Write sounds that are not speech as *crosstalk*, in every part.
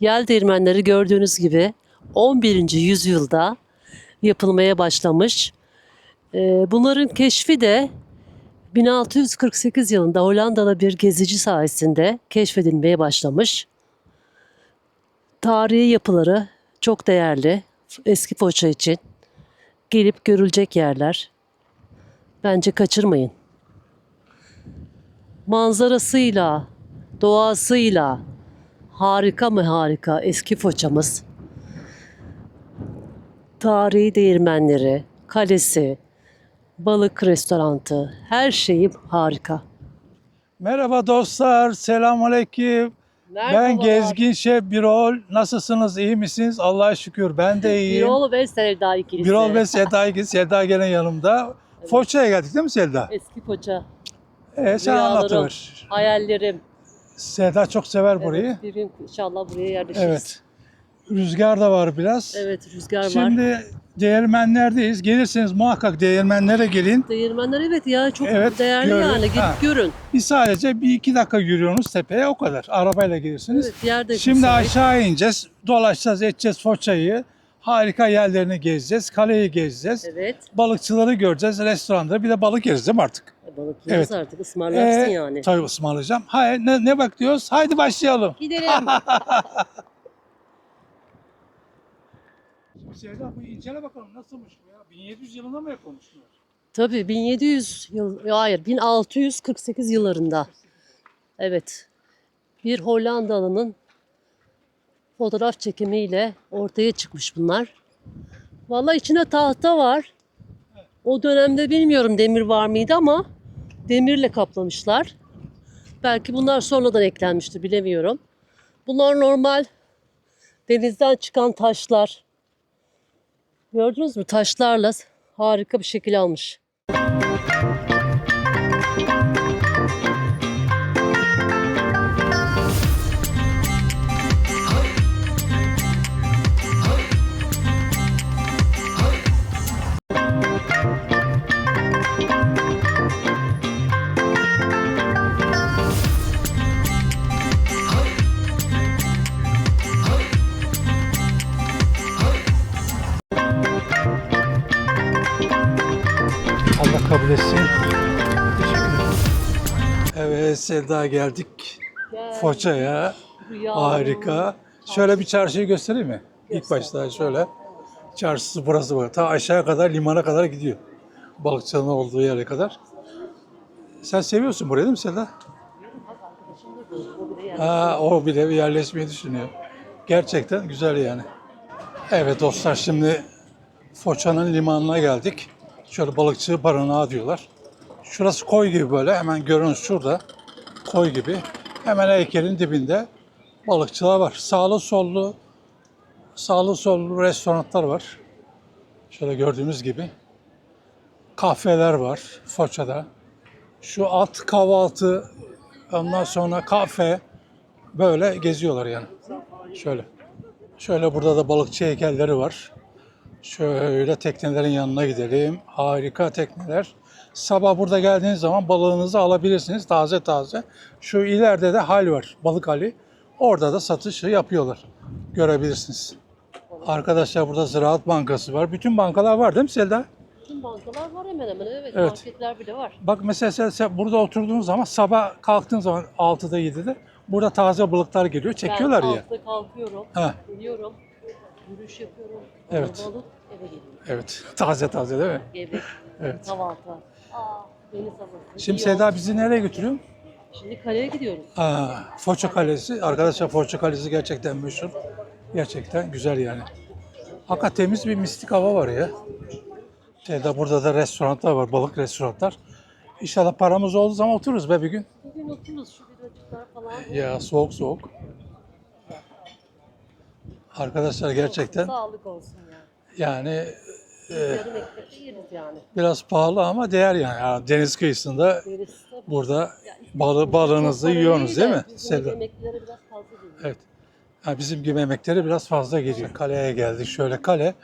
yel değirmenleri gördüğünüz gibi 11. yüzyılda yapılmaya başlamış. Ee, Bunların keşfi de 1648 yılında Hollandalı bir gezici sayesinde keşfedilmeye başlamış. Tarihi yapıları çok değerli. Eski Foça için gelip görülecek yerler. Bence kaçırmayın. Manzarasıyla, doğasıyla harika mı harika eski Foça'mız. Tarihi değirmenleri, kalesi, balık restorantı, her şeyi harika. Merhaba dostlar, selamünaleyküm. Ben Gezgin Şef Birol. Nasılsınız, iyi misiniz? Allah'a şükür ben de *laughs* iyiyim. Birol ve Sevda ikilisi. Birol ve Seda, Seda gelen yanımda. Foça'ya geldik değil mi Seda? Eski Foça. Evet, sen Rüyalarım, hayallerim. Seda çok sever burayı. Evet, bir gün inşallah buraya yerleşiriz. Evet. Rüzgar da var biraz. Evet, rüzgar var. Şimdi değirmenlerdeyiz. Gelirseniz muhakkak değirmenlere gelin. Değirmenler evet ya çok Evet, değerli görün. yani. Gidip Ha. görün. Bir sadece bir iki dakika yürüyorsunuz tepeye o kadar. Arabayla gelirsiniz. Evet, yer de Şimdi müsait. aşağı ineceğiz, dolaşacağız, edeceğiz Foça'yı. Harika yerlerini gezeceğiz, kaleyi gezeceğiz. Evet. Balıkçıları göreceğiz, restoranda bir de balık yeriz değil mi artık? Balık yeriz Evet. artık ısmarlarsın Ee, yani. Tabii ısmarlayacağım. Hayır, ne, ne bekliyoruz? Haydi başlayalım. Gidelim. *laughs* Sevda bu incele bakalım nasılmış bu ya? 1700 yılında mı yapılmış bunlar? Tabii 1700 yıl, hayır 1648 yıllarında. Evet. Bir Hollandalı'nın fotoğraf çekimiyle ortaya çıkmış bunlar. Vallahi içine tahta var. O dönemde bilmiyorum demir var mıydı ama demirle kaplamışlar. Belki bunlar sonradan eklenmiştir bilemiyorum. Bunlar normal denizden çıkan taşlar. Gördünüz mü? Taşlarla harika bir şekil almış. Allah kabul etsin. Evet Sevda geldik Foça'ya. Harika. Şöyle bir çarşıyı göstereyim mi? İlk başta şöyle. Çarşısı burası var. Ta aşağı kadar limana kadar gidiyor. Balıkçının olduğu yere kadar. Sen seviyorsun burayı değil mi Seda? Ha, o bile yerleşmeyi düşünüyor. Gerçekten güzel yani. Evet dostlar şimdi Foça'nın limanına geldik. Şöyle balıkçı barınağı diyorlar. Şurası koy gibi böyle hemen görün şurada. Koy gibi. Hemen heykelin dibinde balıkçılar var. Sağlı sollu sağlı sollu restoranlar var. Şöyle gördüğünüz gibi. Kahveler var Foça'da. Şu at kahvaltı ondan sonra kafe böyle geziyorlar yani. Şöyle. Şöyle burada da balıkçı heykelleri var. Şöyle teknelerin yanına gidelim. Harika tekneler. Sabah burada geldiğiniz zaman balığınızı alabilirsiniz taze taze. Şu ileride de hal var, balık hali. Orada da satışı yapıyorlar. Görebilirsiniz. Arkadaşlar burada Ziraat Bankası var. Bütün bankalar var değil mi Selda? Bütün bankalar var hemen hemen evet, Evet. marketler bile var. Bak mesela sen, sen burada oturduğun zaman sabah kalktığın zaman 6'da 7'de burada taze balıklar geliyor. Çekiyorlar ben ya. altta kalkıyorum, Ha, geliyorum, yürüyüş yapıyorum, Evet. balık eve geliyorum. evet. Taze taze değil mi? Yemek, Evet. kahvaltı. Aa, deniz havası. Şimdi iyi Seda oldu. bizi nereye götürüyor? Şimdi kaleye gidiyoruz. Aa, Foça Kalesi. Arkadaşlar Foça Kalesi gerçekten meşhur. Gerçekten güzel yani. Hakikaten temiz bir mistik hava var ya. Şeyde burada da restoranlar var, balık restoranlar. İnşallah paramız olduğu zaman otururuz be bir gün. Bugün otururuz şu biracıklar falan. Ya soğuk soğuk. Arkadaşlar gerçekten Sağlık olsun ya. yani Yarım ekmek de yeriz yani. biraz pahalı ama değer yani. Yani deniz kıyısında Yeriz tabii. burada balı, balığınızı yiyorsunuz değil mi? Bizim Sevda? emeklilere biraz fazla geliyor. Evet. Ha, bizim gibi emekleri biraz fazla geliyor. Kaleye geldik. Şöyle kale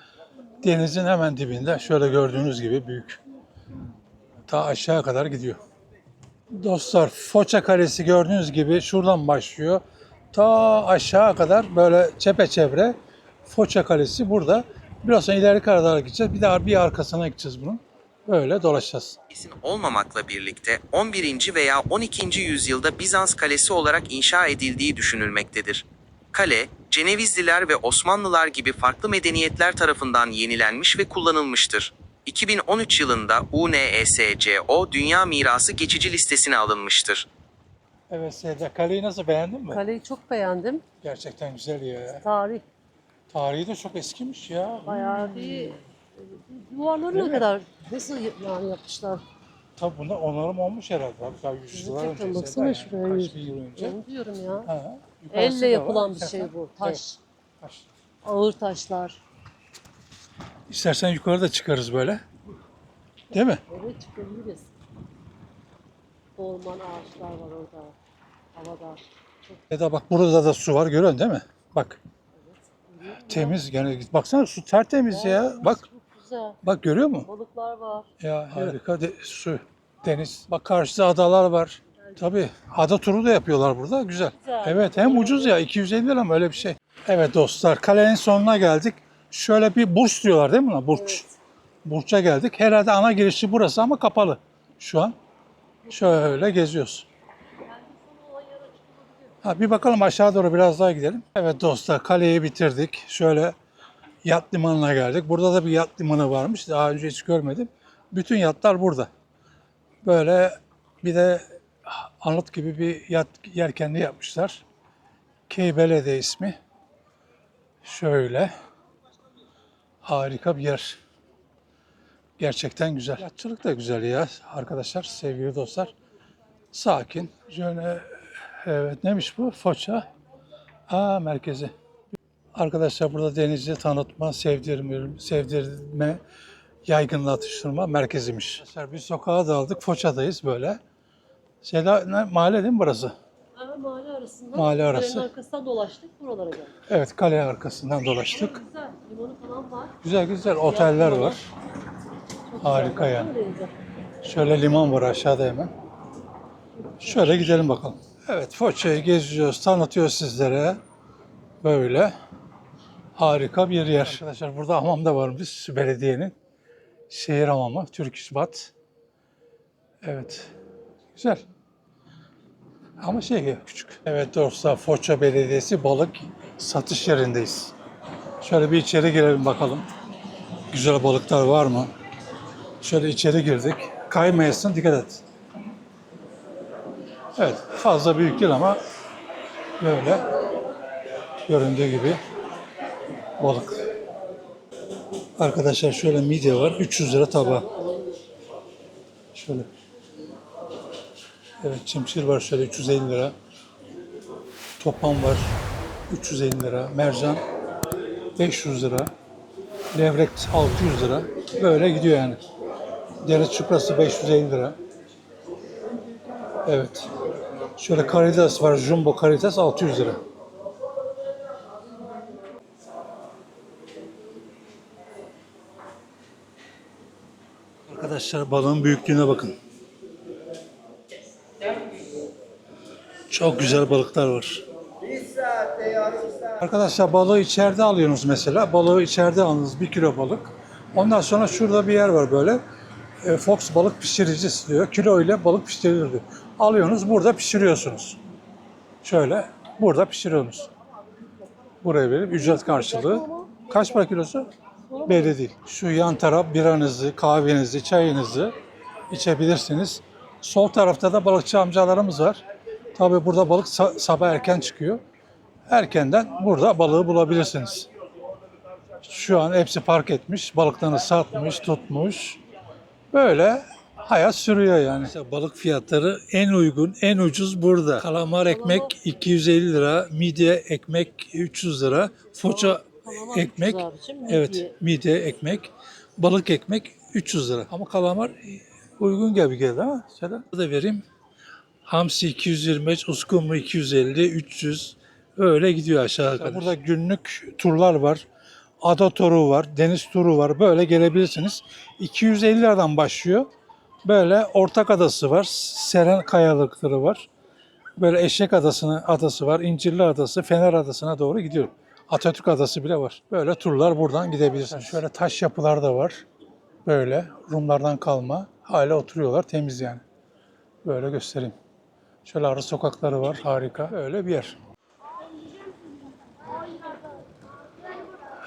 denizin hemen dibinde. Şöyle gördüğünüz gibi büyük. Ta aşağı kadar gidiyor. Dostlar Foça Kalesi gördüğünüz gibi şuradan başlıyor. Ta aşağı kadar böyle çepeçevre Foça Kalesi burada. Biraz sonra ileri kadar gideceğiz. Bir daha bir arkasına gideceğiz bunun. Böyle dolaşacağız. kesin olmamakla birlikte 11. veya 12. yüzyılda Bizans kalesi olarak inşa edildiği düşünülmektedir. Kale, Cenevizliler ve Osmanlılar gibi farklı medeniyetler tarafından yenilenmiş ve kullanılmıştır. 2013 yılında UNESCO Dünya Mirası geçici listesine alınmıştır. Evet Sevda kaleyi nasıl beğendin mi? Kaleyi çok beğendim. Gerçekten güzel ya. Tarih Tarihi de çok eskimiş ya. bayağı bir duvarları Değil ne mi? kadar nasıl yani yapmışlar. Tabii bunlar onarım olmuş herhalde. Daha yüzyıllar Gerçekten önce. baksana Sevda şuraya. yani. Kaç bin yıl önce. Onu diyorum ya. Ha, yukarısı da Elle var. yapılan bir *laughs* şey bu. Taş. Evet, taş. Ağır taşlar. İstersen yukarı da çıkarız böyle. Değil mi? Evet çıkabiliriz. Orman ağaçlar var orada. Havada. Çok Ya da bak burada da su var görüyorsun değil mi? Bak. Temiz gene baksana su tertemiz ya. Bak güzel. bak görüyor musun? Balıklar var. Ya harika de, su, deniz. Bak karşıda adalar var. Tabii ada turu da yapıyorlar burada. Güzel. Güzel. Evet hem ucuz ya 250 lira mı öyle bir şey. Evet dostlar kalenin sonuna geldik. Şöyle bir burç diyorlar değil mi buna? Burç. Evet. Burç'a geldik. Herhalde ana girişi burası ama kapalı şu an. Şöyle geziyoruz. Ha, bir bakalım aşağı doğru biraz daha gidelim. Evet dostlar kaleyi bitirdik. Şöyle yat limanına geldik. Burada da bir yat limanı varmış. Daha önce hiç görmedim. Bütün yatlar burada. Böyle bir de anıt gibi bir yat yelkenli yapmışlar. Keybelede ismi. Şöyle. Harika bir yer. Gerçekten güzel. Yatçılık da güzel ya arkadaşlar, sevgili dostlar. Sakin. Şöyle, evet neymiş bu? Foça. Aa merkezi. Arkadaşlar burada denizi tanıtma, sevdirme, sevdirme, yaygınlatıştırma merkeziymiş. Arkadaşlar bir sokağa daldık. Foça'dayız böyle. Şeyda, ne, mahalle değil mi burası? Ama mahalle arasında. Mahalle kalenin arası. arkasından dolaştık buralara geldik. Evet kale arkasından dolaştık. Güzel. Limanı falan var. Güzel güzel oteller var. Çok Harika güzel. yani. Şöyle liman var aşağıda hemen. Şöyle gidelim bakalım. Evet Foça'yı geziyoruz, tanıtıyoruz sizlere. Böyle. Harika bir yer. Arkadaşlar burada hamam da varmış belediyenin. Şehir hamamı, Türk İş Bat. Evet. Güzel. Ama şey küçük. Evet dostlar Foça Belediyesi balık satış yerindeyiz. Şöyle bir içeri girelim bakalım. Güzel balıklar var mı? Şöyle içeri girdik. Kaymayasın dikkat et. Evet fazla büyük değil ama böyle göründüğü gibi balık. Arkadaşlar şöyle midye var. 300 lira tabağı. Şöyle. Evet çimşir var şöyle 350 lira. Topan var 350 lira. Mercan 500 lira. Levrek 600 lira. Böyle gidiyor yani. Deniz çuprası 550 lira. Evet. Şöyle karides var. Jumbo karides 600 lira. Arkadaşlar balığın büyüklüğüne bakın. Çok güzel balıklar var. Arkadaşlar balığı içeride alıyorsunuz mesela. Balığı içeride alınız bir kilo balık. Ondan sonra şurada bir yer var böyle. E, Fox balık pişiricisi diyor. Kilo ile balık pişirilir diyor. Alıyorsunuz burada pişiriyorsunuz. Şöyle burada pişiriyorsunuz. Buraya verip ücret karşılığı. Kaç para kilosu? Belli değil. Şu yan taraf biranızı, kahvenizi, çayınızı içebilirsiniz. Sol tarafta da balıkçı amcalarımız var. Tabii burada balık sa- sabah erken çıkıyor. Erkenden burada balığı bulabilirsiniz. Şu an hepsi park etmiş. Balıklarını satmış, tutmuş. Böyle hayat sürüyor yani. İşte balık fiyatları en uygun, en ucuz burada. Kalamar ekmek 250 lira, midye ekmek 300 lira, foça ekmek 300 abicim, evet midye. midye ekmek, balık ekmek 300 lira. Ama kalamar uygun gibi geldi ama şöyle da vereyim. Hamsi 225, uskumru 250, 300 öyle gidiyor aşağı kadar. Burada günlük turlar var. Ada turu var, deniz turu var. Böyle gelebilirsiniz. 250 liradan başlıyor. Böyle Ortak Adası var, Seren Kayalıkları var. Böyle Eşek Adası'nın adası var, İncirli Adası, Fener Adası'na doğru gidiyor. Atatürk Adası bile var. Böyle turlar buradan gidebilirsiniz. Şöyle taş yapılar da var. Böyle Rumlardan kalma. Hala oturuyorlar, temiz yani. Böyle göstereyim. Şöyle ara sokakları var, harika. Böyle bir yer.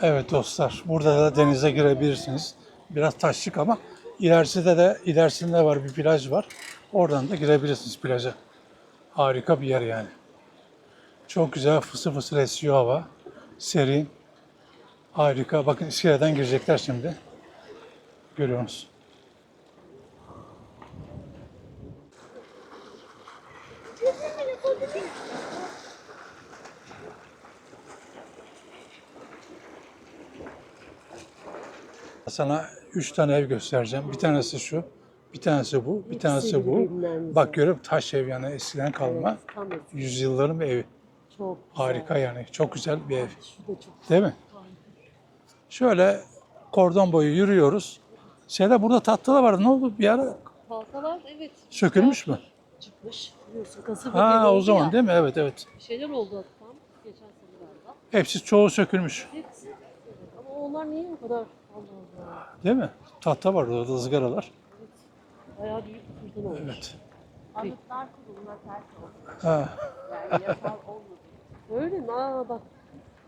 Evet dostlar, burada da denize girebilirsiniz. Biraz taşlık ama ilerisinde de ilerisinde var bir plaj var. Oradan da girebilirsiniz plaja. Harika bir yer yani. Çok güzel fısır fısır esiyor hava. Serin. Harika. Bakın iskeleden girecekler şimdi. Görüyorsunuz. Sana üç tane ev göstereceğim. Bir tanesi şu, bir tanesi bu, bir tanesi bu. Bak görüyorum taş ev yani eskiden kalma. Yüzyılların evi. Çok Harika yani. Çok güzel bir ev. Şu da çok Değil mi? Şöyle kordon boyu yürüyoruz. Şeyde burada tatlı da vardı. Ne oldu? Bir ara Tahtalar evet. sökülmüş mü? Çıkmış. Biliyorsun kasırga Ha o zaman ya. değil mi? Evet evet. Bir şeyler oldu tam geçen senelerde. Hepsi çoğu sökülmüş. Hepsi. Ama onlar niye bu kadar. Değil mi? Tahta var orada ızgaralar. Bayağı büyük bir fırtına olmuş. Evet. Anıtlar kuruluna ters oldu. Ha. Yani yasal olmadı. Öyle mi? Aa bak.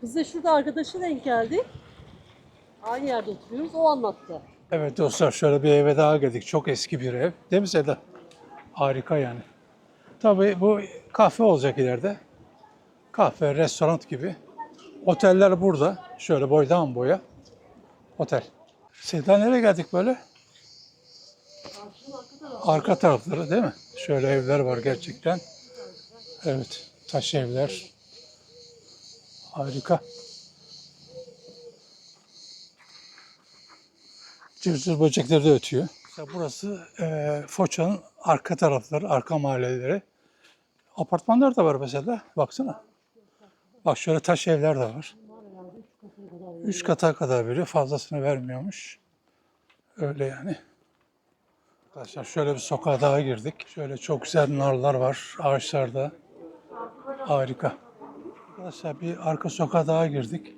Biz de şurada arkadaşa denk geldik. Aynı yerde oturuyoruz. O anlattı. Evet dostlar şöyle bir eve daha geldik. Çok eski bir ev. Değil mi Seda? Harika yani. Tabii bu kahve olacak ileride. Kahve, restoran gibi. Oteller burada. Şöyle boydan boya. Otel. Seda nereye geldik böyle? Arka tarafları değil mi? Şöyle evler var gerçekten. Evet. Taş evler. Harika. Cırcır böcekleri de ötüyor. Mesela burası e, Foça'nın arka tarafları, arka mahalleleri. Apartmanlar da var mesela. Baksana. Bak şöyle taş evler de var. Üç kata kadar veriyor. Fazlasını vermiyormuş. Öyle yani. Arkadaşlar şöyle bir sokağa daha girdik. Şöyle çok güzel narlar var ağaçlarda. Harika. Arkadaşlar bir arka sokağa daha girdik.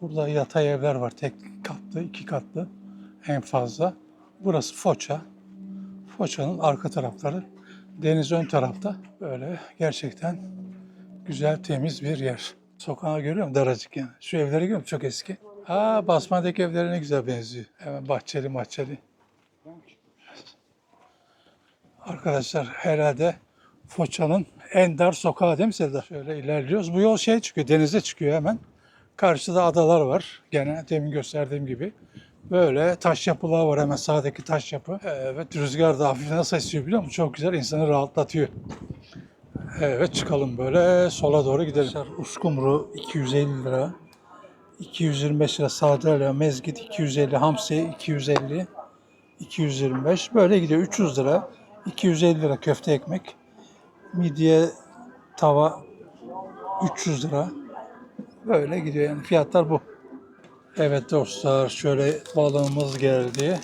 Burada yatay evler var. Tek katlı, iki katlı en fazla. Burası Foça. Foça'nın arka tarafları. Deniz ön tarafta. Böyle gerçekten güzel, temiz bir yer. Sokağı görüyor musun? Daracık yani. Şu evleri görüyor musun? Çok eski. Ha Basma'daki evlere ne güzel benziyor. Hemen bahçeli bahçeli. Arkadaşlar herhalde Foça'nın en dar sokağı değil mi Serdar? Şöyle ilerliyoruz. Bu yol şey çıkıyor, denize çıkıyor hemen. Karşıda adalar var. Gene demin gösterdiğim gibi. Böyle taş yapılar var hemen sağdaki taş yapı. Evet rüzgar da hafif nasıl esiyor biliyor musun? Çok güzel insanı rahatlatıyor. Evet çıkalım böyle sola doğru gidelim. Uskumru 250 lira. 225 lira sardalya, mezgit 250, hamsi 250, 225 böyle gidiyor 300 lira. 250 lira köfte ekmek. Midye tava 300 lira. Böyle gidiyor yani fiyatlar bu. Evet dostlar şöyle balığımız geldi.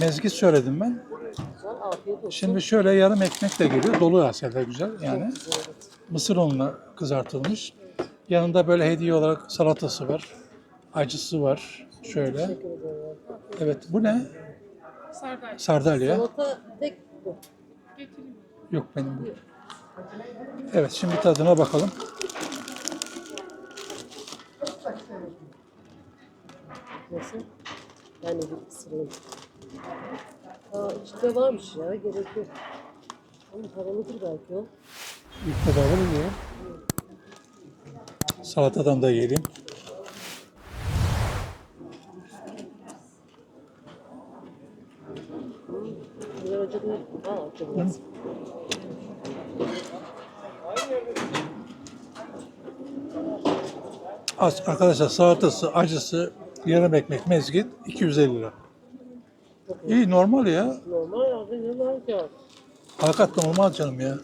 Mezgit söyledim ben. Şimdi şöyle yarım ekmek de geliyor. Dolu aslında güzel yani. Mısır unla kızartılmış. Yanında böyle hediye olarak salatası var. Acısı var. Şöyle. Evet bu ne? Sardalya. Sardalya. Salata tek bu. Getireyim. Yok benim bu. Evet şimdi tadına bakalım. Nasıl? De bir ısırayım. Aa, içinde varmış ya. Gerek yok. Oğlum paralıdır belki o. İlk defa bunu yiyorum. Salatadan da yiyelim. Az- Arkadaşlar salatası, acısı, yarım ekmek, mezgit 250 lira. İyi normal ya. Normal abi ne var ki? Hakikat normal canım ya.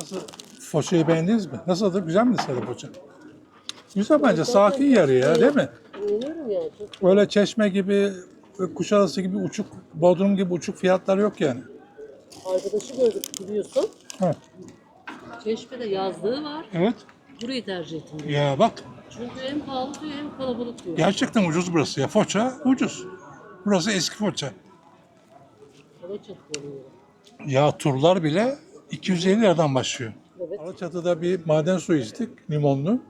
Nasıl foçayı beğendiniz mi? Nasıldı? Güzel mi Sedat Foça? Güzel bence. Sakin yarı ya değil mi? Beğeniyorum yani. Çok Öyle çeşme gibi, Kuşadası gibi uçuk, Bodrum gibi uçuk fiyatlar yok yani. arkadaşı gördük biliyorsun. Evet. Çeşme'de yazlığı var. Evet. Burayı tercih ettim. diyor. Ya bak Çünkü hem pahalı diyor hem kalabalık diyor. gerçekten ucuz burası ya. Foça ucuz. Burası eski Foça. Oluyor. Ya turlar bile 250 liradan başlıyor. Evet. Alaçatı'da bir maden suyu içtik limonlu.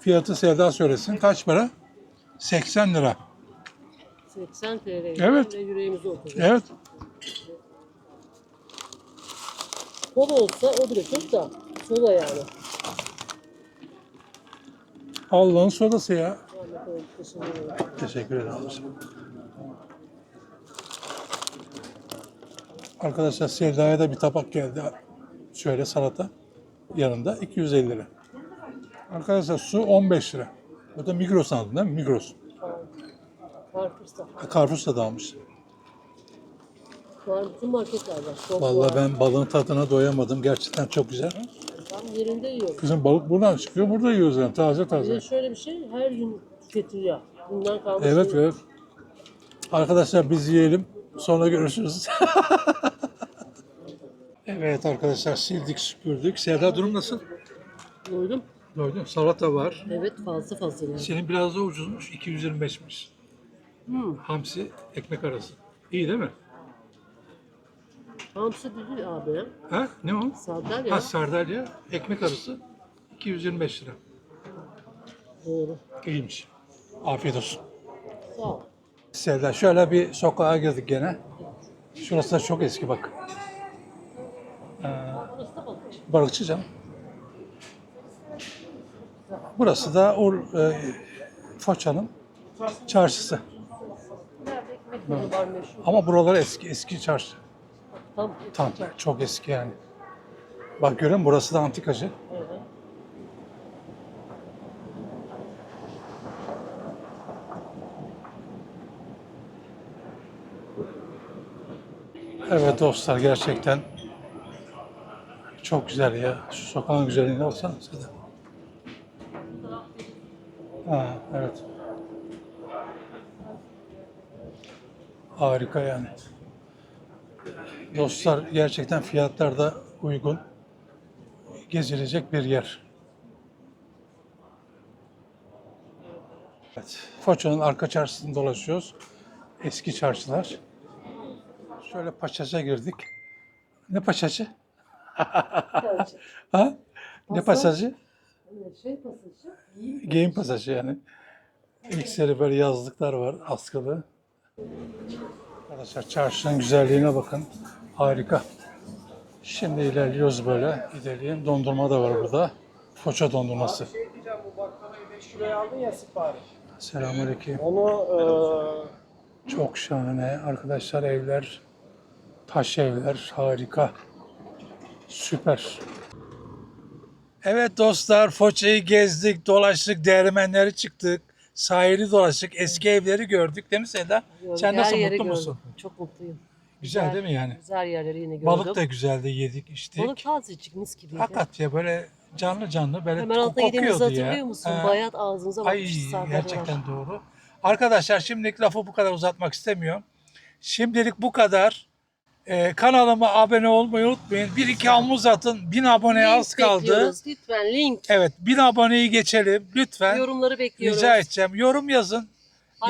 Fiyatı Sevda söylesin. Kaç para? 80 lira. 80 TL. Evet. Ve yüreğimizi. Evet. Kola olsa o bile çok da sola yani. Allah'ın sodası ya. Teşekkür ederim. Teşekkür ederim. abicim. Arkadaşlar Sevda'ya da bir tabak geldi. Şöyle salata yanında 250 lira. Arkadaşlar su 15 lira. Bu da Migros aldın değil mi? Migros. Carrefour'sa. Carrefour'da da almış. Bütün marketler var. Çok Vallahi ben balığın tadına doyamadım. Gerçekten çok güzel. Ben yerinde yiyorum. Kızım balık buradan çıkıyor. Burada yiyoruz yani. Taze Bir taze. de şöyle bir şey her gün tüketiliyor. Bundan kalmış. Evet değil. evet. Arkadaşlar biz yiyelim. Sonra görüşürüz. *laughs* evet arkadaşlar sildik süpürdük. Sevda durum nasıl? Doydum. Doydum. Salata var. Evet fazla fazla yani. Senin biraz da ucuzmuş. 225'miş. Hmm. Hamsi ekmek arası. İyi değil mi? Hamsi dedi abi. Ha? Ne o? Sardalya. Ha sardalya ekmek arası 225 lira. Doğru. İyiymiş. Afiyet olsun. Sağ ol. Sevda şöyle bir sokağa girdik gene. Şurası da çok eski bak. Balıkçı. Canım. Burası da Ur, e, Foça'nın çarşısı. Ama buralar eski eski çarşı. Tam. Tam çok eski yani. Bak görün musun? burası da antikacı. Evet. Evet dostlar gerçekten çok güzel ya. Şu sokağın güzelliğine baksana Seda. Ha, evet. Harika yani. Dostlar gerçekten fiyatlar da uygun. Gezilecek bir yer. Evet. Foça'nın arka çarşısını dolaşıyoruz. Eski çarşılar. Şöyle paçaca girdik. Ne paçacı? Ha? Ne pasajı? Şey pasajı. iyi. Giyim pasajı yani. İlk seri böyle yazlıklar var askılı. Arkadaşlar çarşının güzelliğine bakın. Harika. Şimdi ilerliyoruz böyle. Gidelim. Dondurma da var burada. Foça dondurması. Şey diyeceğim bu baklavayı 5 liraya aldın ya sipariş. Selamünaleyküm. Onu eee Çok şahane. Arkadaşlar evler, taş evler harika. Süper. Evet dostlar Foça'yı gezdik, dolaştık, değirmenleri çıktık, sahili dolaştık, eski evleri gördük değil mi Seda? Sen Her nasıl mutlu gördüm. musun? Çok mutluyum. Güzel değil mi yani? Güzel yerleri yine gördüm. Balık da güzeldi yedik içtik. Balık tazecik mis gibiydi. Fakat ya böyle canlı canlı böyle Hemen altta yediğimizi kokuyordu ya. hatırlıyor musun? Ha. Bayat ağzımıza Ay bakmıştı sardalyalar. gerçekten doğru. Arkadaşlar şimdilik lafı bu kadar uzatmak istemiyorum. Şimdilik bu kadar. Ee, kanalıma abone olmayı unutmayın. Bir iki omuz atın. Bin aboneye Link az kaldı. bekliyoruz. Lütfen link. Evet bin aboneyi geçelim. Lütfen. Yorumları bekliyoruz. Rica edeceğim. Yorum yazın.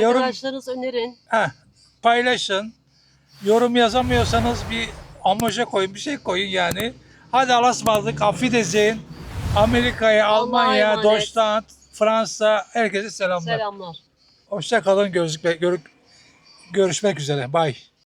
Yorum Arkadaşlarınız önerin. heh, paylaşın. Yorum yazamıyorsanız bir emoji koyun. Bir şey koyun yani. Hadi ısmarladık. Afiyet Amerika'ya, Allah'a Almanya, emanet. Deutschland, Fransa herkese selamlar. Selamlar. Hoşça kalın. Görüşmek, görüşmek üzere. Bye.